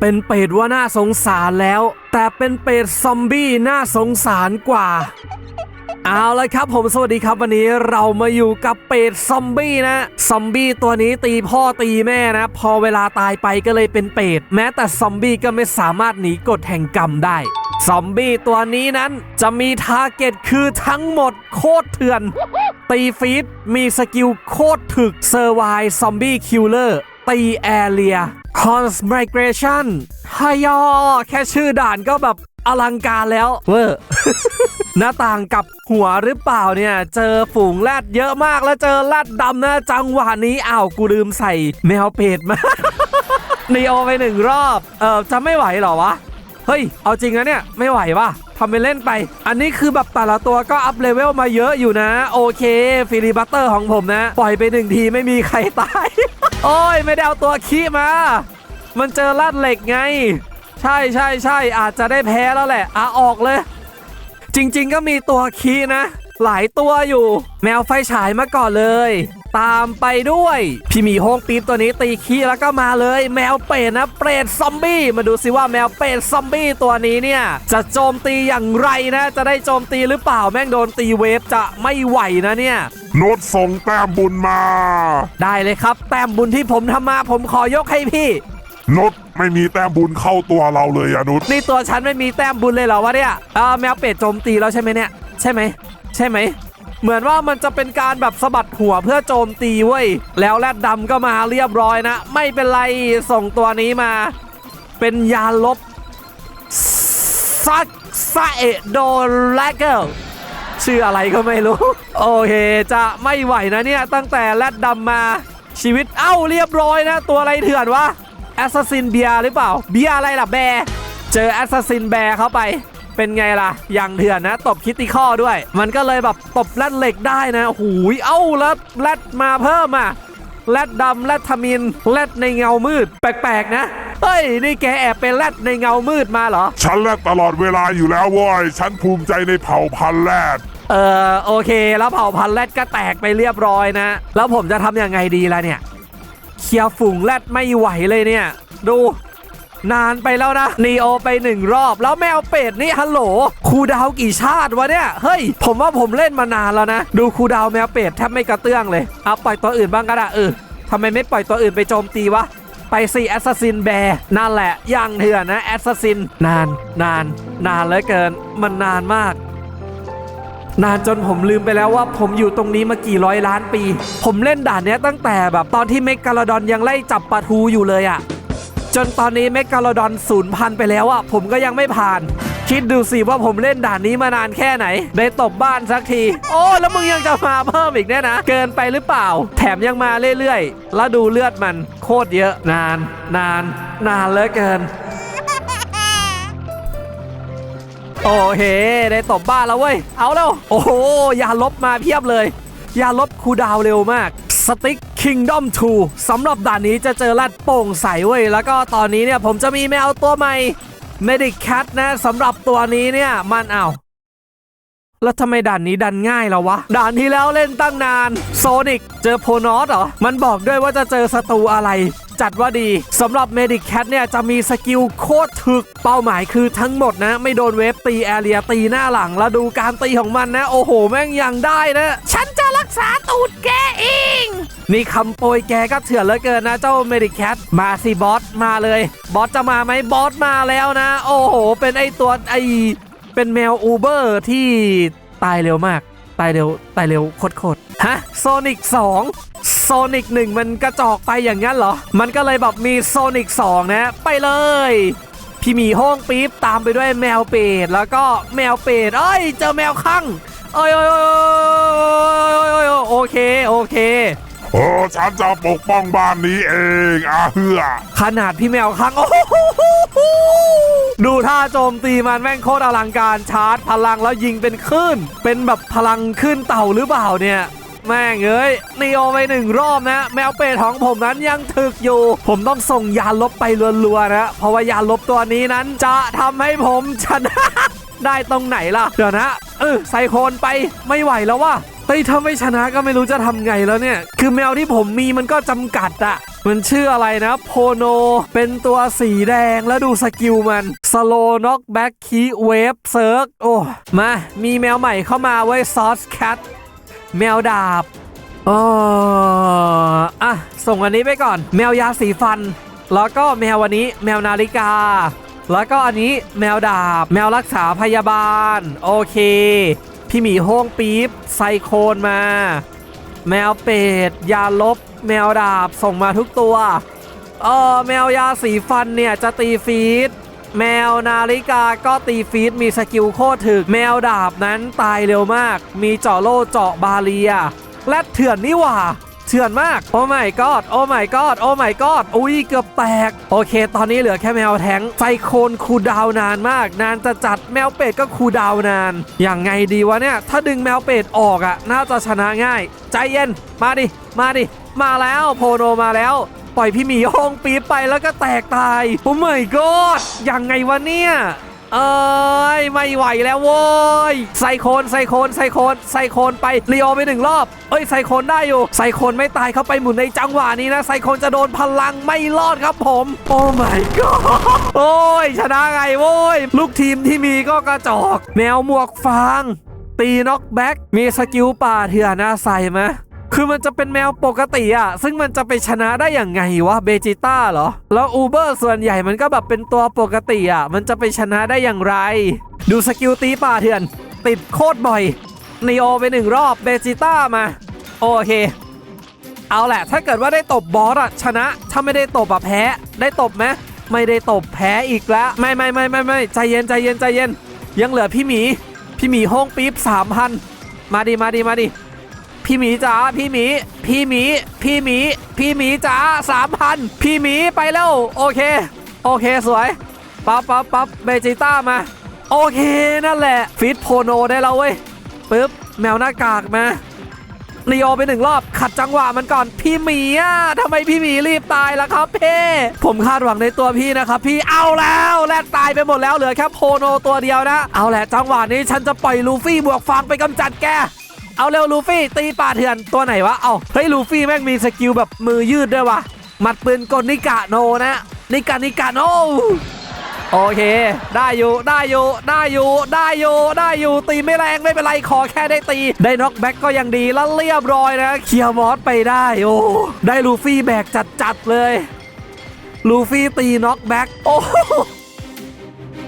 เป็นเป็ดว่าน่าสงสารแล้ว แต่เป็นเป็ดซอมบี้น่าสงสารกว่า เอาละครับผมสวัสดีครับวันนี้เรามาอยู่กับเป็ดซอมบี้นะซอมบี้ตัวนี้ตีพ่อตีแม่นะ พอเวลาตายไปก็เลยเป็นเป็ดแม้แต่ซอมบี้ก็ไม่สามารถหนีกฎแห่งกรรมได้ซอมบี้ตัวนี้นั้นจะมีทาร์เก็ตคือทั้งหมดโคตรเถื่อน ตีฟีดมีสกิลโคตรถึกเซอร์ไวซอมบี้คิลเลอร์ตีแอเรีย คอนสไมเกรชันฮายอ แค่ชื่อด่านก็แบบอลังการแล้วเวอร์หน้าต่างกับหัวหรือเปล่าเนี่ย เจอฝูงแรดเยอะมากแล้วเจอแรดดำนะจังหวะนี้อ้าวกูลืมใส่แมวเป็ดมานีโอไปหนึ่งรอบ เออจะไม่ไหวเหรอวะ เฮ้ย เอาจริงนะเนี่ย ไม่ไหวว่ะ ทำไปเล่นไป อันนี้คือแบบแต่ละตัวก็อัพเลเวลมาเยอะอยู่นะ โอเคฟิลิบัตเตอร์ของผมนะ ปล่อยไปหนึ่งทีไม่มีใครตาย โอ้ย ไม่ได้เอาตัวขี้มา มันเจอลาดเหล็กไง ใช่ใช่ใช่อาจจะได้แพ้แล้วแหละอะออกเลย จริง ๆ ก็มีตัวคีนะ หลายตัวอยู่ แมวไฟฉายมาก่อนเลย ตามไปด้วย พี่หมีโฮงปี๊บตัวนี้ตีคีย์แล้วก็มาเลย แมวเป็ดนะ เปรตซอมบี้มาดูสิว่าแมวเป็ดซอมบี้ตัวนี้เนี่ย จะโจมตีอย่างไรนะ จะได้โจมตีหรือเปล่าแม่งโดนตีเวฟจะไม่ไหวนะเนี่ยโนดส่งแต้มบุญมา ได้เลยครับ แต้มบุญที่ผมทำมา ผมขอยกให้พี่โนดไม่มีแต้มบุญเข้าตัวเราเลยอะนุชนี่ตัวฉันไม่มีแต้มบุญเลยเหรอวะเนี่ยเออแมวเป็ดโจมตีแล้วใช่ไหมเนี่ย ใช่ไหม ใช่ไหม เหมือนว่ามันจะเป็นการแบบสะบัดหัวเพื่อโจมตีเว้ย แล้วแรดดำก็มาเรียบร้อยนะ ไม่เป็นไรส่งตัวนี้มา เป็นยาลบซักซาเอโดแลกเกอร์ชื่ออะไรก็ไม่รู้ โอเค จะไม่ไหวนะเนี่ย ตั้งแต่แรดดำมาชีวิตเอ้าเรียบร้อยนะ ตัวอะไรเถื่อนวะแอสซัสซินเบียหรือเปล่า เบียอะไรล่ะแบรเจอแอสซัสซินแบรเข้าไป เป็นไงล่ะ อย่างเถื่อนนะ ตบคิตติข้อด้วย มันก็เลยแบบตบแรดเหล็กได้นะหูยเอ้าแล้วแรดมาเพิ่มอะแรดดำแรดทมินแรดในเงามืด แปลกๆนะเฮ้ย นี่แกแอบเป็นแรดในเงามืดมาเหรอ ฉันแลดตลอดเวลาอยู่แล้วเว้ยฉันภูมิใจในเผ่าพันธุ์แรดเออโอเค แล้วเผ่าพันธุ์แรดก็แตกไปเรียบร้อยนะ แล้วผมจะทำยังไงดีล่ะเนี่ย เคลียร์ฝูงแรดไม่ไหวเลยเนี่ย ดู นานไปแล้วนะนีโอไปหนึ่งรอบ แล้วแมวเป็ดนี่ฮัลโหลครูดาวกี่ชาติวะเนี่ย เฮ้ย ผมว่าผมเล่นมานานแล้วนะ ดูครูดาวแมวเป็ดแทบไม่กระเตื้องเลยเอาปล่อยตัวอื่นบ้างก็ได้เออทำไมไม่ปล่อยตัวอื่นไปโจมตีวะไปสิแอสซัสซินแบร์นั่นแหละย่างเถื่อนนะแอสซัสซินนานนาน นานเหลือเกินมันนานมาก นานจนผมลืมไปแล้วว่า ผมอยู่ตรงนี้มากี่ร้อยล้านปี ผมเล่นด่านเนี้ยตั้งแต่แบบตอนที่เมกาลดอนยังไล่จับปลาทูอยู่เลยอะ จนตอนนี้เมกาโลดอนสูญพันไปแล้วอะผมก็ยังไม่ผ่าน คิดดูสิว่าผมเล่นด่านนี้มานานแค่ไหน ได้ตบบ้านสักที โอ้แล้วมึงยังจะมาเพิ่มอีกเนี่ยนะ เกินไปหรือเปล่า แถมยังมาเรื่อยๆ แล้วดูเลือดมันโคตรเยอะ นาน นาน นานเหลือเกิน โอเคได้ตบบ้านแล้วเว้ย เอาแล้ว โอ้โหยาลบมาเพียบเลย ยาลบคูดาวเร็วมาก สติ๊ก Kingdom 2 สำหรับด่านนี้จะเจอลัดโป่งใสเว้ย แล้วก็ตอนนี้เนี่ยผมจะมีแมวตัวใหม่ Medic Cat นะสำหรับตัวนี้เนี่ยมันเอาแล้วทำไมด่านนี้ดันง่ายแล้ววะ ด่านที่แล้วเล่นตั้งนานโซนิกเจอโพนอสเหรอ มันบอกด้วยว่าจะเจอศัตรูอะไร จัดว่าดีสำหรับ Medic Cat เนี่ยจะมีสกิลโคตรถึกเป้าหมายคือทั้งหมดนะ ไม่โดนเวฟตีแอเรียตีหน้าหลัง แล้วดูการตีของมันนะ โอ้โห แม่งยังได้นะ ฉันจะรักษาตูดแกเองนี่คำโปรยแกก็เถื่อนเหลือเกินนะเจ้า Medic Cat มาสิบอสมาเลย บอสจะมาไหมบอสมาแล้วนะ โอ้โห เป็นไอตัวไอเป็นแมวอูเบอร์ที่ตายเร็วมาก ตายเร็ว ตายเร็วโคตรๆฮะโซนิก2 โซนิก1 มันกระจอกไปอย่างนั้นเหรอ มันก็เลยแบบมีโซนิก2 นะ ไปเลย พี่หมีห้องปี๊บตามไปด้วยแมวเป็ดแล้วก็แมวเป็ดเอ้ย เจอแมวข้างเอ้ยเอ้ยเอ้ยเอ้ยเอ้ยเอ้ยโอเคโอเคเออฉันจะปกป้องบ้านนี้เองอาเฮือขนาดพี่แมวค้างโอ้โหดูท่าโจมตีมันแม่งโคตรอลังการชาร์จพลังแล้วยิงเป็นคลื่นเป็นแบบพลังขึ้นเต่าหรือเปล่าเนี่ย แม่งเอ้ยนีโอไปหนึ่งรอบนะ แมวเป็ดของผมนั้นยังถึกอยู่ ผมต้องส่งยาลบไปรัวๆนะ เพราะว่ายาลบตัวนี้นั้นจะทำให้ผมชนะได้ตรงไหนล่ะ เดี๋ยวนะ เออไซโคนไปไม่ไหวแล้วว่ะเฮ้ยถ้าไม่ชนะก็ไม่รู้จะทำไงแล้วเนี่ย คือแมวที่ผมมีมันก็จำกัดอะมันชื่ออะไรนะโพโน เป็นตัวสีแดงแล้วดูสกิลมันสโลน็อกแบ็กคีเวฟเซิร์กโอ้ มา มีแมวใหม่เข้ามาไว้ซอสแคท แมวดาบอ๋ออะ ส่งอันนี้ไปก่อน แมวยาสีฟัน แล้วก็แมววันนี้ แมวนาฬิกา แล้วก็อันนี้แมวดาบ แมวรักษาพยาบาล โอเค พี่หมีโฮงปี๊บไซโคนมา แมวเป็ด ยาลบ แมวดาบส่งมาทุกตัว เออแมวยาสีฟันเนี่ยจะตีฟีด แมวนาฬิกาก็ตีฟีดมีสกิลโคตรถึก แมวดาบนั้นตายเร็วมาก มีเจาะโล่เจาะบาเลีย และเถื่อนนี่หว่าเถื่อนมาก โอ้ my god โอ้ my god โอ้ my god อุ้ยเกือบแตก โอเค ตอนนี้เหลือแค่แมวแทงไซโคนคูดาวนานมาก นานจะจัดแมวเป็ดก็คูดาวน์นาน อย่างไงดีวะเนี่ย ถ้าดึงแมวเป็ดออกอะ่ะ น่าจะชนะง่าย ใจเย็น มาดิ มาดิ มาแล้ว โพโนมาแล้ว ปล่อยพี่หมีห้องปี๊บไปแล้วก็แตกตายโอ้ my god ยังไงวะเนี่ยเอ้ยไม่ไหวแล้วโว้ยไซโคนไซโคนไซโคนไซโคนไปเลีโอไปหนึ่งรอบ เอ้ยไซโคนได้อยู่ไซโคนไม่ตายเข้าไปหมุนในจังหวะนี้นะไซโคนจะโดนพลังไม่รอดครับผม โอ้ my god โอ้ยชนะไงโว้ยลูกทีมที่มีก็กระจอกแมวหมวกฟาง ตีน็อกแบ็กมีสกิลป่าเถื่อนน่าใส่ไหม คือมันจะเป็นแมวปกติอะซึ่งมันจะไปชนะได้อย่างไงวะเบจิต้าเหรอ แล้วอูเบอร์ส่วนใหญ่มันก็แบบเป็นตัวปกติอะมันจะไปชนะได้อย่างไร ดูสกิลตีป่าเถื่อน ติดโคตรบ่อยนีโอไปหนึ่งรอบเบจิต้ามา โอเค เอาแหละ ถ้าเกิดว่าได้ตบบอสอะชนะ ถ้าไม่ได้ตบอะแพ้ ได้ตบไหมไม่ได้ตบแพ้อีกแล้ว ไม่ไม่ไม่ไม่ไม่ใจเย็นใจเย็นใจเย็น ยังเหลือพี่หมี พี่หมีห้องปี๊บสามพันมาดิมาดิมาดิ พี่หมีจ๋าพี่หมีพี่หมีพี่หมีพี่หมีจ๋าสามพันพี่หมีไปแล้วโอเค โอเคสวยปั๊บปั๊บปั๊บเบจิต้ามา โอเคนั่นแหละ ฟิตโพโนได้แล้วเว้ยปึ๊บแมวหน้ากากมาลีโอไปหนึ่งรอบขัดจังหวะมันก่อนพี่หมีอะทำไมพี่หมีรีบตายล่ะครับเพ่ผมคาดหวังในตัวพี่นะครับพี่เอาแล้วแลดตายไปหมดแล้วเหลือแค่โพโนตัวเดียวนะ เอาแหละจังหวะนี้ฉันจะปล่อยลูฟี่บวกฟางไปกำจัดแก เอาเร็วลูฟี่ตีป่าเถื่อนตัวไหนวะ เอาเฮ้ยลูฟี่แม่งมีสกิลแบบมือยืดด้วยวะหมัดปืนกลนิกะโนนะนิกะนิกะโนโอเค ได้อยู่ ได้อยู่ ได้อยู่ ได้อยู่ ได้อยู่ ตีไม่แรงไม่เป็นไร ขอแค่ได้ตี ได้น็อกแบ็กก็ยังดี แล้วเรียบร้อยนะ เคลียร์มอสไปได้ โอ้ ได้ลูฟี่แบกจัดๆเลย ลูฟี่ตีน็อกแบ็กโอ้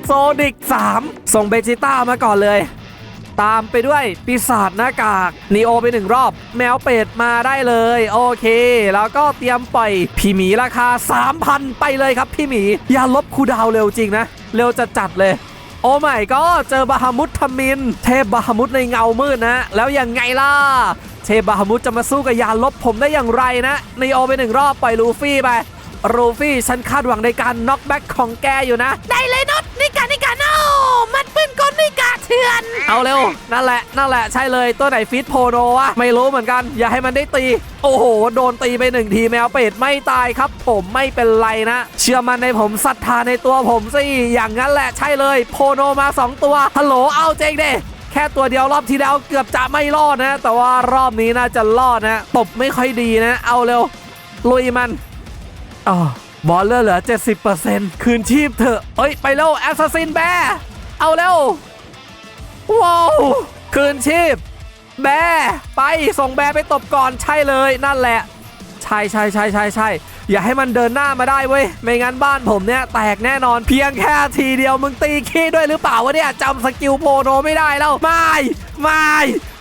โซนิก3ส่งเบจิต้ามาก่อนเลย ตามไปด้วยปีศาจหน้ากากนีโอไปหนึ่งรอบ แมวเป็ดมาได้เลย โอเค แล้วก็เตรียมปล่อยพี่หมีราคา 3,000 ไปเลยครับพี่หมี อย่าลบคูดาวเร็วจริงนะ เร็วจะจัดเลยโอ้ไม่ก็เจอบาฮามุดทมิน เทพบาฮามุดในเงามืดนะ แล้วยังไงล่ะ เทพบาฮามุดจะมาสู้กับยาลบผมได้อย่างไรนะนีโอไปหนึ่งรอบปล่อยลูฟี่ไปลูฟี่ฉันคาดหวังในการน็อกแบ็กของแกอยู่นะ ได้เลยน็อตนิกานิกาโนมันปืนกลนิกาเถื่อน เอาเร็ว นั่นแหละ นั่นแหละ ใช่เลย ตัวไหนฟิตโพโนวะ ไม่รู้เหมือนกัน อย่าให้มันได้ตี โอ้โห โดนตีไปหนึ่งทีแมวเป็ดไม่ตายครับ ผมไม่เป็นไรนะ เชื่อมันในผมศรัทธาในตัวผมสิ อย่างนั้นแหละ ใช่เลย โพโนมา 2 ตัว ฮัลโหล เอาเจงเดแค่ตัวเดียวรอบที่แล้วเกือบจะไม่รอดนะ แต่ว่ารอบนี้น่าจะรอดนะตบไม่ค่อยดีนะ เอาเร็ว ลุยมันอ๋อบอลเลอร์เหลือ 70%คืนชีพเถอะเอ้ย ไปเร็วแอสซัสซินแบร์เอาเร็ว ว้าวคืนชีพ แบไปส่งแบไปตบก่อนใช่เลยนั่นแหละ ใช่ใช่ใช่ใช่ใช่อย่าให้มันเดินหน้ามาได้เว้ย ไม่งั้นบ้านผมเนี่ยแตกแน่นอนเพียงแค่ทีเดียวมึงตีขี้ด้วยหรือเปล่าวะเนี่ยจำสกิลโพโนไม่ได้แล้ว ไม่ไม่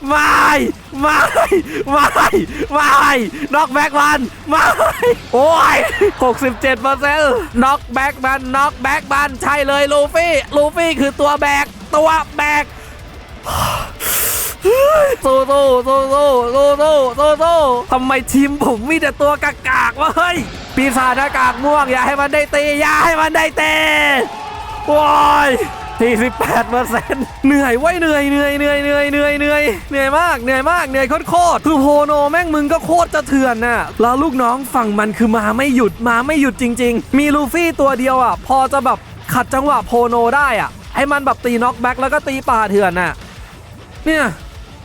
ไม่ไม่ไม่ไม่น็อกแบ็กมันไม่โอ้ย 67เปอร์เซ็นต์น็อกแบ็กมันน็อกแบ็กมันใช่เลยลูฟี่ลูฟี่คือตัวแบกตัวแบก สู้สู้สู้สู้สู้สู้สู้สู้ทำไมทีมผมมีแต่ตัวกากากๆวะเฮ้ย ปีศาจหน้ากากม่วงอย่าให้มันได้ตีอย่าให้มันได้เตะว้ย48เปอร์เซ็นต์เหนื่อยเว้ยเหนื่อยเหนื่อยเหนื่อยเหนื่อยเหนื่อยเหนื่อยเหนื่อยมากเหนื่อยมากเหนื่อยโคตรๆคือโพโนแม่งมึงก็โคตรจะเถื่อนน่ะแล้วลูกน้องฝั่งมันคือมาไม่หยุดมาไม่หยุดจริง ๆ มีลูฟี่ตัวเดียวอะ พอจะแบบขัดจังหวะโพโนได้อะ ให้มันแบบตีน็อกแบ็กแล้วก็ตีป่าเถื่อนน่ะ เนี่ย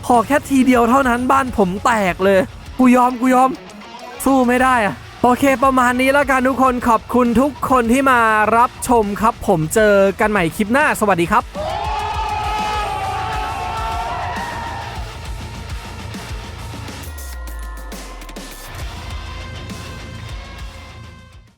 พอแค่ทีเดียวเท่านั้นบ้านผมแตกเลย กูยอมกูยอม สู้ไม่ได้อะโอเคประมาณนี้แล้วกันทุกคนขอบคุณทุกคนที่มารับชมครับ ผมเจอกันใหม่คลิปหน้า สวัสดีครับ